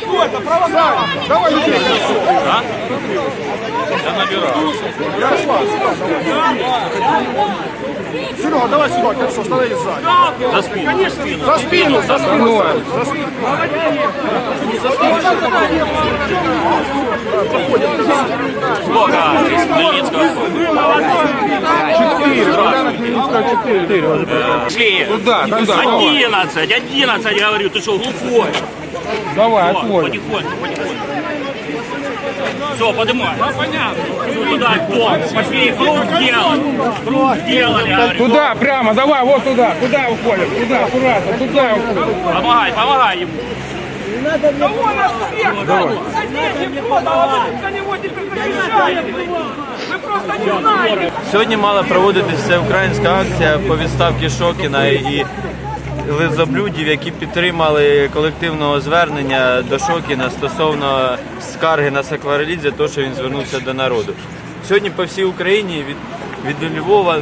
Кто это? Православие! Давай, людей! А? Я набираю. Ярослав, Серега, давай сюда, хорошо, становись сзади. За спину. Конечно, за спину, за спину. За спину. За спину. Сколько? 4, 4 уже. Пошли. Туда, туда. 11, 11, я говорю, ты что, глухой? Давай, Все, отводим. потихоньку, потихоньку. Все, поднимай. Да, понятно. Туда, дом. Пошли, круг сделали. Круг сделали, говорю. Туда, прямо, давай, вот туда. Туда уходим, туда, аккуратно, туда уходим. Помогай, помогай ему. Надо мне... Да вон наш сверх, заденьте а вы за него теперь защищаете. Вы просто не знаете. Сьогодні мала проводитися всеукраїнська акція по відставці Шокіна і лизоблюдів, які підтримали колективного звернення до Шокіна стосовно скарги на Сакварелідзе, то що він звернувся до народу. Сьогодні по всій Україні від, від Львова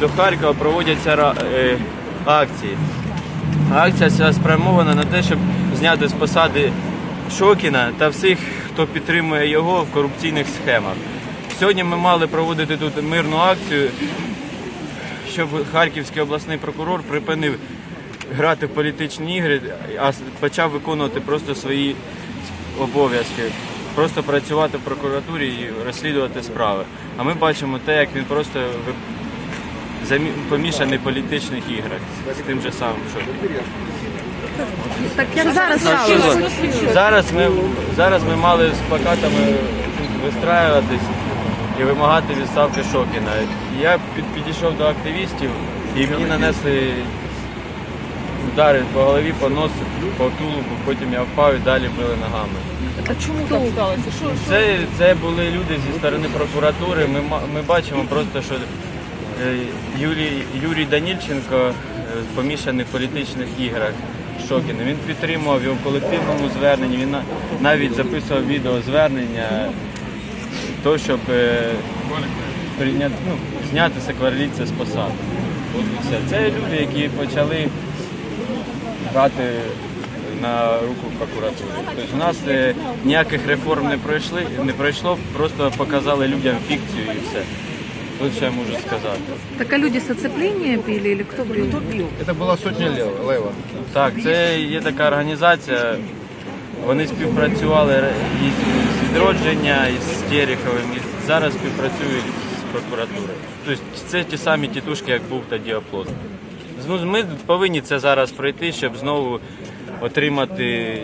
до Харкова проводяться е, акції. Акція ця спрямована на те, щоб зняти з посади Шокіна та всіх, хто підтримує його в корупційних схемах. Сьогодні ми мали проводити тут мирну акцію, щоб Харківський обласний прокурор припинив грати в політичні ігри, а почав виконувати просто свої обов'язки, просто працювати в прокуратурі і розслідувати справи. А ми бачимо те, як він просто замі- помішаний в політичних іграх з тим же самим Шокіном. Так як зараз сталося? Зараз ми, зараз ми мали з плакатами вистраюватись і вимагати відставки Шокіна. Я під, підійшов до активістів і мені нанесли удари по голові, по носу, по тулубу, потім я впав і далі били ногами. А чому так сталося? Що, що? Це, це були люди зі сторони прокуратури. Ми, ми бачимо просто, що е, Юрій, Юрій Данільченко е, помішаний в політичних іграх з Шокіним. Він підтримував його в колективному зверненні. Він на- навіть записував відеозвернення, то, щоб е, прийняти, ну, зняти секварліця з посади. От і все. Це люди, які почали грати на руку прокуратури. Тобто у нас е, ніяких реформ не пройшли, не пройшло, просто показали людям фікцію і все. Тут що я можу сказати. Так а люди с оцепления били или кто бил? Это была сотня лева. лева. Так, це є така організація. Вони співпрацювали із відродження, із Тереховим, і зараз співпрацюють з прокуратурою. Тобто це ті самі тітушки, як був тоді оплот. Ми повинні це зараз пройти, щоб знову отримати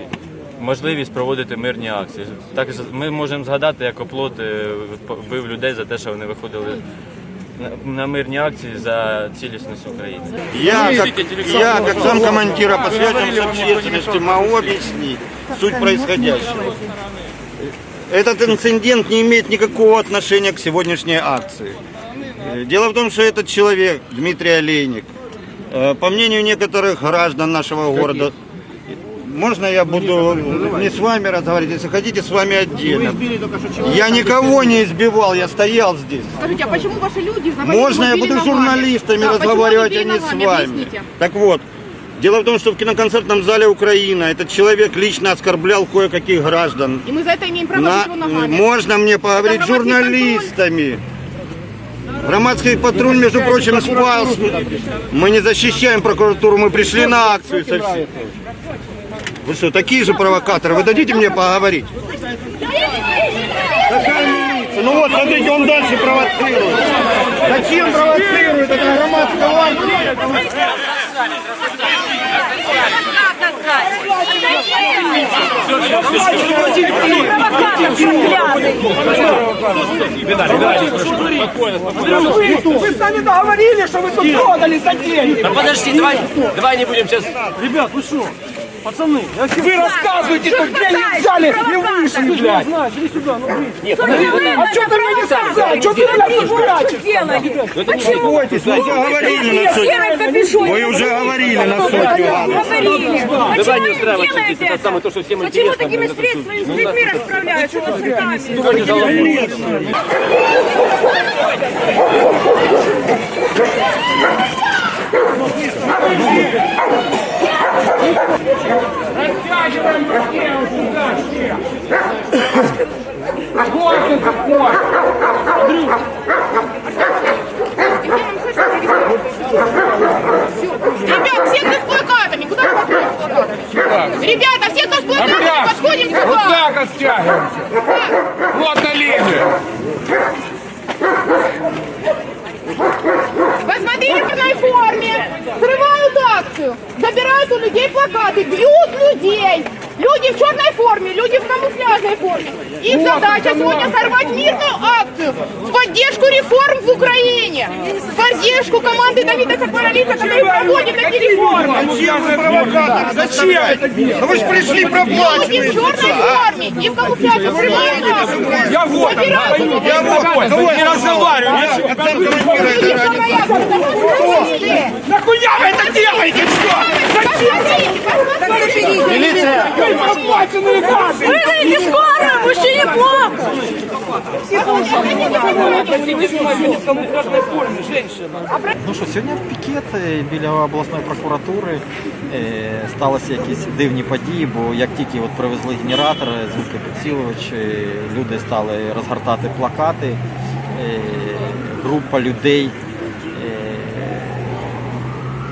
можливість проводити мирні акції. Так ми можемо згадати, як оплот е, бив людей за те, що вони виходили на- на мирні акції за цілісність України. Я, как, я, как сам командира по связям с общественностью, могу объяснить суть происходящего. Этот инцидент не имеет никакого отношения к сегодняшней акции. Э, Дело в том, что этот человек, Дмитрий Олейник, э, по мнению некоторых граждан нашего города, можно я буду не с вами разговаривать, если хотите, с вами отдельно. Я никого не избивал, я стоял здесь. Скажите, а почему ваши люди Можно я буду с журналистами Да, разговаривать, а не с вами? Объясните. Так вот, дело в том, что в киноконцертном зале Украина этот человек лично оскорблял кое-каких граждан. И мы за это имеем право На- его ногами. можно мне поговорить с журналистами. Громадский патруль, между прочим, спал. Мы не защищаем прокуратуру, мы пришли на акцию со. Вы что, такие же провокаторы? Вы дадите мне поговорить? Какая милиция? Ну вот, смотрите, он дальше провоцирует. Зачем провоцирует? Это громадская акция. Вы сами договорились, что вы тут продали за деньги. Подожди, давай, давай не будем сейчас. Ребят, вы что? Пацаны, вы рассказываете, тут деньги взяли и вышли, блядь. Знаешь, иди сюда, ну блин. Нет, А что ты мне не сказал? Что ты, блядь, тут прячешь? Успокойтесь, вы уже говорили на сотню. Вы уже говорили на сотню. адресов. давай не устраивайся здесь. Это самое то, что всем Почему интересно. такими блин, это всё. средствами с людьми расправляются? Вот с руками. Сегодня жалобу. там все сюда, все. Горка, горка. Андрюха. Ребят, все с плакатами. Куда вы с плакатами? Ребята, все с плакатами подходим сюда. Вот так оттягиваемся. Форме, люди в камуфляжной форме. Их задача сегодня сорвать поддержку реформ в Украине, в поддержку команды Давида Сакваралица, который проводит эти реформы. Зачем вы провокаторы? Зачем это делать? Ну вы же пришли Люди проплаченные в черной форме и в камуфляже срывают. Я вот он, Забирают у пойду. людей Я вот, ну я разговариваю. Люди акции. Нахуя вы это делаете? Что? Посмотрите. Милиция! Вы проплаченные гады! Вызовите скорую, Ну що, сьогодні пікет біля обласної прокуратури. Е, Сталися якісь дивні події, бо як тільки от привезли генератор, звукопідсилювач, е, люди стали розгортати плакати. Е, Група людей,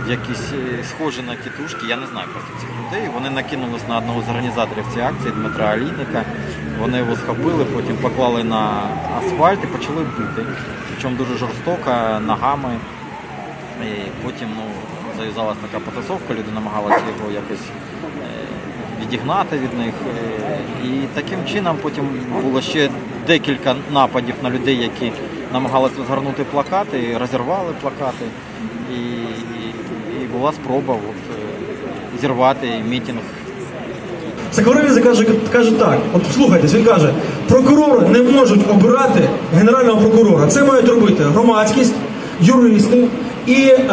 якісь схожі на тітушки, я не знаю просто цих людей. Вони накинулись на одного з організаторів цієї акції Дмитра Алійника. Вони його схопили, потім поклали на асфальт і почали бити. Причому дуже жорстоко, ногами. І потім ну, зав'язалася така потасовка, люди намагалися його якось е, відігнати від них. Е, І таким чином потім було ще декілька нападів на людей, які намагалися розгорнути плакати, розірвали плакати. І, і, і була спроба от, е, зірвати мітинг Сакварелі каже, каже так: от слухайтесь, він каже, прокурори не можуть обирати генерального прокурора. Це мають робити громадськість, юристи і. е,